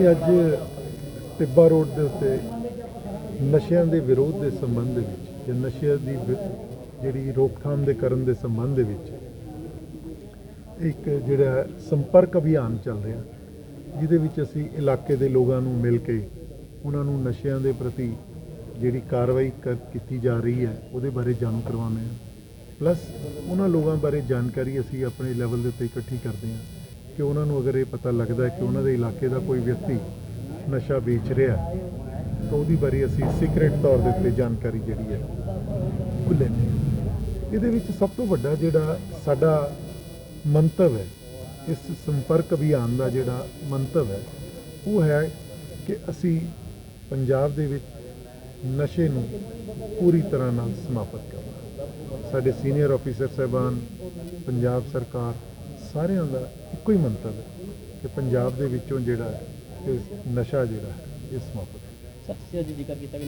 ਇਹ ਅੱਜ ਟਿੱਬਾ ਰੋਡ ਦੇ ਉੱਤੇ ਨਸ਼ਿਆਂ ਦੇ ਵਿਰੋਧ ਦੇ ਸੰਬੰਧ ਦੇ ਵਿੱਚ ਜਾਂ ਨਸ਼ਿਆਂ ਦੀ ਵਿ- ਜਿਹੜੀ ਰੋਕਥਾਮ ਦੇ ਕਰਨ ਦੇ ਸੰਬੰਧ ਦੇ ਵਿੱਚ ਇੱਕ ਜਿਹੜਾ ਸੰਪਰਕ ਅਭਿਆਨ ਚੱਲ ਰਿਹਾ, ਜਿਹਦੇ ਵਿੱਚ ਅਸੀਂ ਇਲਾਕੇ ਦੇ ਲੋਕਾਂ ਨੂੰ ਮਿਲ ਕੇ ਉਹਨਾਂ ਨੂੰ ਨਸ਼ਿਆਂ ਦੇ ਪ੍ਰਤੀ ਜਿਹੜੀ ਕਾਰਵਾਈ ਕਰ- ਕੀਤੀ ਜਾ ਰਹੀ ਹੈ, ਉਹਦੇ ਬਾਰੇ ਜਾਣੂ ਕਰਵਾਉਂਦੇ ਹਾਂ। ਪਲੱਸ ਉਹਨਾਂ ਲੋਕਾਂ ਬਾਰੇ ਜਾਣਕਾਰੀ ਅਸੀਂ ਆਪਣੇ ਲੈਵਲ ਦੇ ਉੱਤੇ ਇਕੱਠੀ ਕਰਦੇ ਹਾਂ। ਕਿ ਉਹਨਾਂ ਨੂੰ ਅਗਰ ਇਹ ਪਤਾ ਲੱਗਦਾ ਕਿ ਉਹਨਾਂ ਦੇ ਇਲਾਕੇ ਦਾ ਕੋਈ ਵਿਅਕਤੀ ਨਸ਼ਾ ਵੇਚ ਰਿਹਾ ਤਾਂ ਉਹਦੀ ਬਾਰੇ ਅਸੀਂ ਸੀਕ੍ਰੀਟ ਤੌਰ ਦੇ ਉੱਤੇ ਜਾਣਕਾਰੀ ਜਿਹੜੀ ਹੈ, ਉਹ ਲੈਂਦੇ ਹਾਂ। ਇਹਦੇ ਵਿੱਚ ਸਭ ਤੋਂ ਵੱਡਾ ਜਿਹੜਾ ਸਾਡਾ ਮੰਤਵ ਹੈ, ਇਸ ਸੰਪਰਕ ਅਭਿਆਨ ਦਾ ਜਿਹੜਾ ਮੰਤਵ ਹੈ, ਉਹ ਹੈ ਕਿ ਅਸੀਂ ਪੰਜਾਬ ਦੇ ਵਿੱਚ ਨਸ਼ੇ ਨੂੰ ਪੂਰੀ ਤਰ੍ਹਾਂ ਨਾਲ ਸਮਾਪਤ ਕਰਨਾ ਸਾਡੇ ਸੀਨੀਅਰ ਆਫੀਸਰ ਸਾਹਿਬਾਨ, ਪੰਜਾਬ ਸਰਕਾਰ ਸਾਰਿਆਂ ਦਾ ਇੱਕੋ ਹੀ ਮੰਤਵ ਹੈ ਕਿ ਪੰਜਾਬ ਦੇ ਵਿੱਚੋਂ ਜਿਹੜਾ ਇਹ ਨਸ਼ਾ ਜਿਹੜਾ ਹੈ, ਇਹ ਸਮਾਪਤ ਸਰ ਤੁਸੀਂ ਅੱਜ ਜ਼ਿਕਰ ਕੀਤਾ ਕਿ